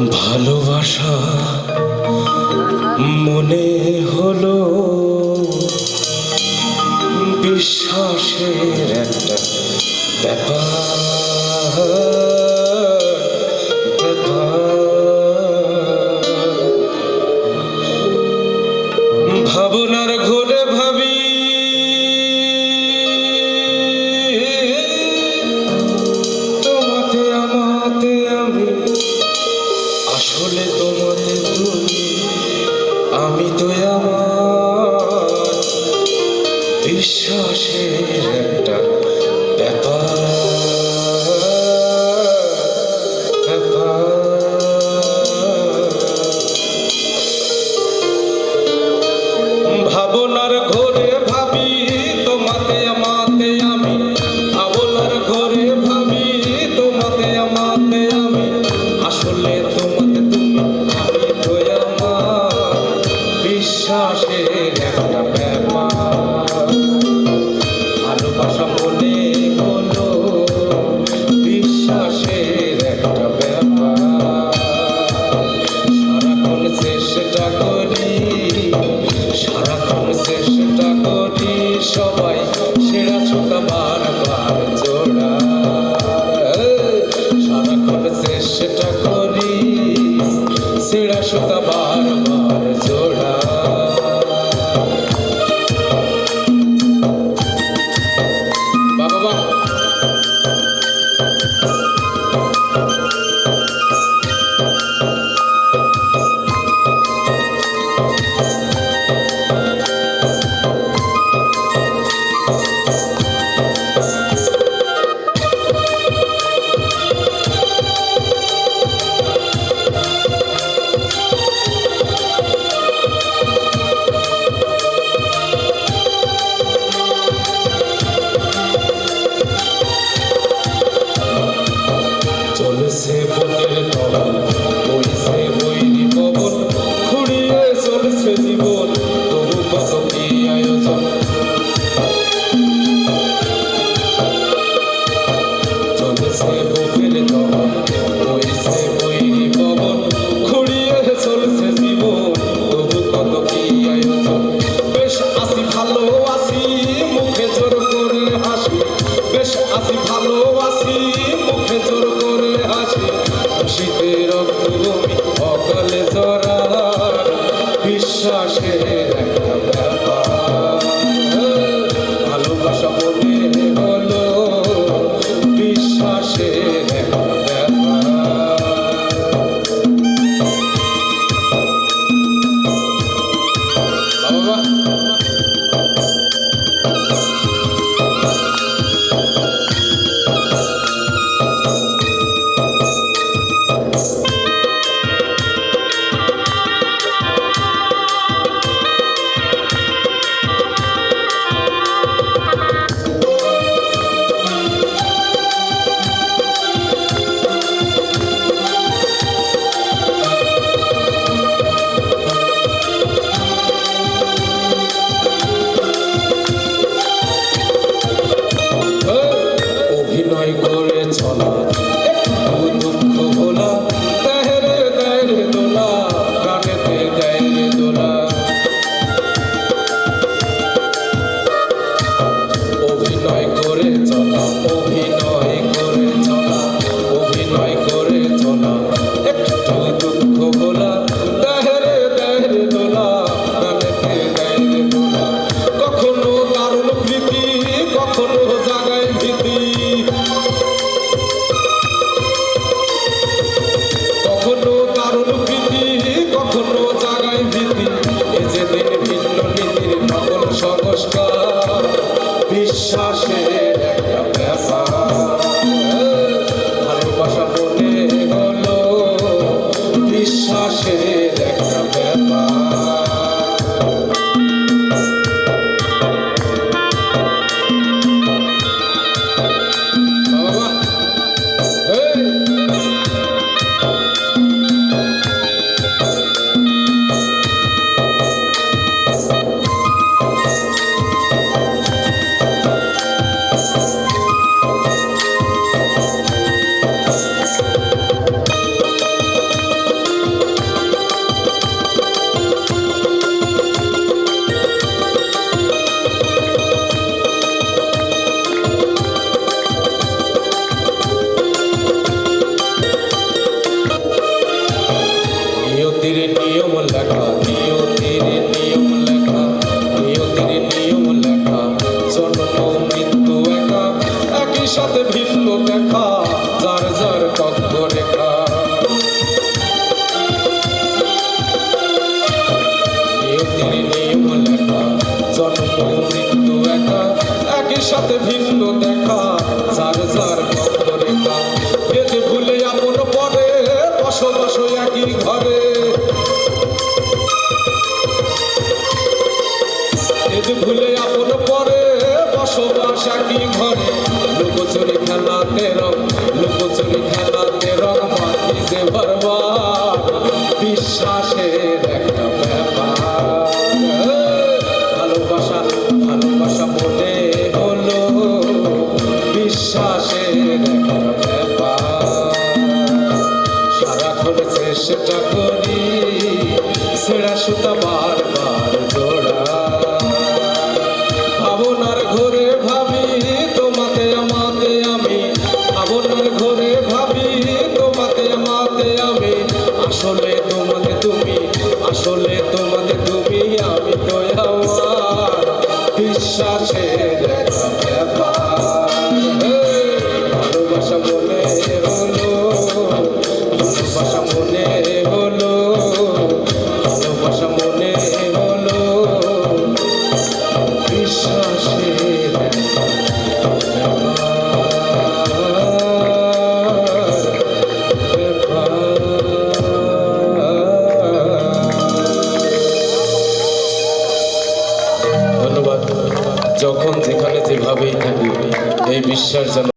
ভালোবাসা মনে হলো বিশ্বাসের একটা ব্যাপার। সাথে ভিন্ন দেখা যার যার রেখা বেদ ভুলে আপন পরে বসবাস একই ঘরে। ভুলে ছেঁড়া সুতা বারবার জোড়া। ভাবনার ঘরে ভাবি তোমাতে আমাতে আমি। ভাবনার ঘরে ভাবি তোমাতে আমাতে আমি। আসলে